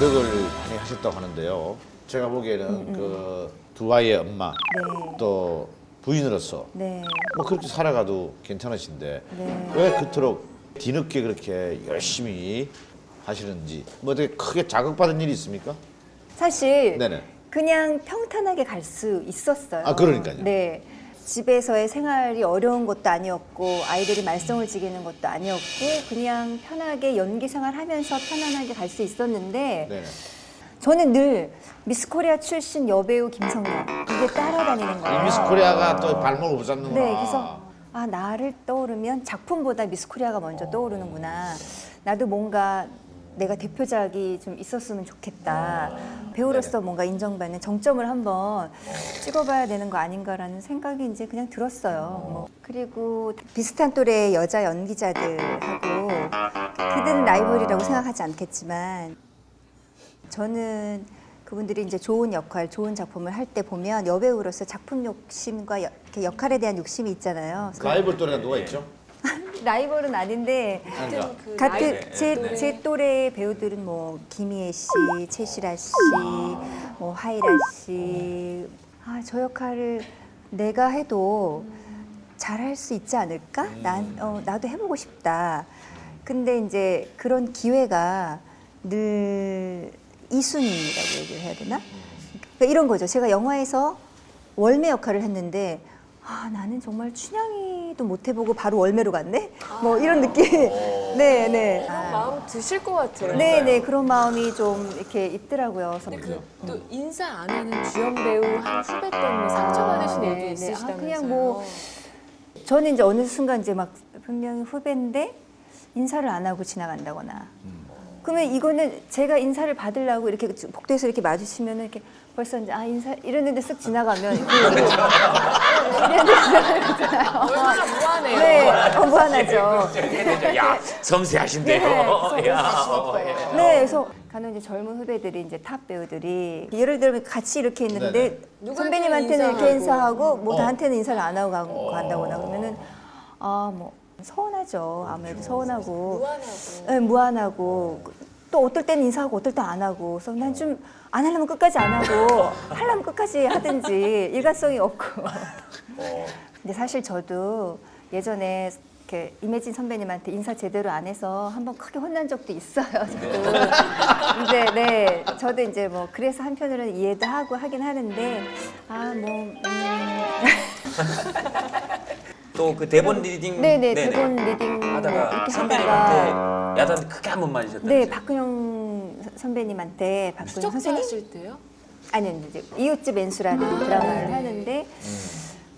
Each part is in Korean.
노력을 많이 하셨다고 하는데요. 제가 보기에는 그 두 아이의 엄마 네. 또 부인으로서 네. 뭐 그렇게 살아가도 괜찮으신데 네. 왜 그토록 뒤늦게 그렇게 열심히 하시는지 뭐 되게 크게 자극받은 일이 있습니까? 사실 네네. 그냥 평탄하게 갈 수 있었어요. 아, 그러니까요. 네. 집에서의 생활이 어려운 것도 아니었고 아이들이 말썽을 지기는 것도 아니었고 그냥 편하게 연기 생활하면서 편안하게 갈 수 있었는데 네네. 저는 늘 미스코리아 출신 여배우 김성령 이게 따라다니는 거예요. 이 미스 코리아가 또 발목을 붙잡는구나. 네, 그래서 아 나를 떠오르면 작품보다 미스코리아가 먼저 떠오르는구나. 나도 뭔가 내가 대표작이 좀 있었으면 좋겠다. 배우로서 뭔가 인정받는 정점을 한번 찍어봐야 되는 거 아닌가라는 생각이 이제 그냥 들었어요. 뭐. 그리고 비슷한 또래의 여자 연기자들하고 그들은 라이벌이라고 생각하지 않겠지만 저는 그분들이 이제 좋은 역할, 좋은 작품을 할 때 보면 여배우로서 작품 욕심과 여- 이렇게 역할에 대한 욕심이 있잖아요. 라이벌 또래가 누가 있죠? 라이벌은 아닌데 그러니까. 같은 제, 제 또래 배우들은 뭐 김희애 씨, 최시라 씨, 뭐 하이라 씨, 아 저 역할을 내가 해도 잘할 수 있지 않을까? 난 어, 나도 해보고 싶다. 근데 이제 그런 기회가 늘 이순이라고 얘기를 해야 되나? 그러니까 이런 거죠. 제가 영화에서 월매 역할을 했는데 아 나는 정말 춘향이 도 못 해보고 바로 월매로 갔네. 뭐 이런 느낌. 네, 네. 그런 마음 드실 것 같아요. 네, 네 그런 마음이 좀 이렇게 있더라고요. 그래서 근데 그 또 인사 안 하는 주연 배우 한 후배 때문에 상처받으신 네, 일도 네. 아, 있으시다면서요. 그냥 뭐 저는 이제 어느 순간 이제 막 분명히 후배인데 인사를 안 하고 지나간다거나. 그러면 이거는 제가 인사를 받으려고 이렇게 복도에서 이렇게 마주치면은 이렇게 벌써 이제 아 인사 이랬는데 쓱 지나가면 그 이랬는데 지나가잖아요. 얼마나 무하네요. 네, 어, 무한하죠. 야 섬세하신데요. 네, 야, 어, 예. 네, 그래서 간혹 이제 젊은 후배들이 이제 탑 배우들이 예를 들면 같이 이렇게 있는데 선배님한테는 이렇게 인사하고 뭐 어. 나한테는 인사를 안 하고 간- 간다거나 그러면은 아 뭐 서운하죠. 아무래도 서운하고 무한하고. 네, 무안하고 또 어떨 때는 인사하고 어떨 때안 하고 그래서 난 좀 안 하려면 끝까지 안 하고 하려면 끝까지 하든지 일관성이 없고 근데 사실 저도 예전에 이렇게 이매진 선배님한테 인사 제대로 안 해서 한번 크게 혼난 적도 있어요. 저도. 이제 네, 저도 이제 뭐 그래서 한편으로는 이해도 하고 하긴 하는데 아 뭐 음, 또 그 대본 리딩 네네 대본 리딩 뭐 하다가 이렇게 하다가 선배님한테 야단 크게 한 번 맞으셨다면서요? 네 박근영 선배님한테 박근영 선생님 하실 때요? 아니요 이제 이웃집 앤수라는 드라마를 하는데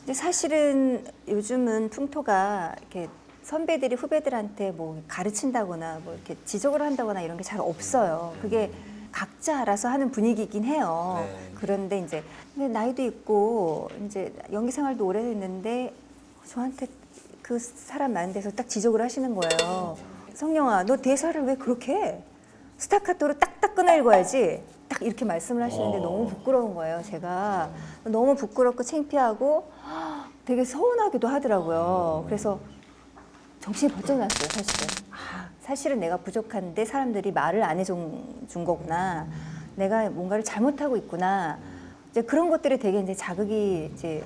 근데 사실은 요즘은 풍토가 이렇게 선배들이 후배들한테 뭐 가르친다거나 뭐 이렇게 지적을 한다거나 이런 게 잘 없어요. 그게 각자 알아서 하는 분위기긴 해요. 네. 그런데 이제 근데 나이도 있고 이제 연기 생활도 오래 했는데 저한테 그 사람 많은 데서 딱 지적을 하시는 거예요. 성령아, 너 대사를 왜 그렇게 해? 스타카토로 딱딱 끊어 읽어야지. 딱 이렇게 말씀을 하시는데 너무 부끄러운 거예요, 제가. 너무 부끄럽고 창피하고 되게 서운하기도 하더라고요. 그래서 정신이 번쩍 났어요, 사실은. 아, 사실은 내가 부족한데 사람들이 말을 안 해준 준 거구나. 내가 뭔가를 잘못하고 있구나. 이제 그런 것들이 되게 이제 자극이 이제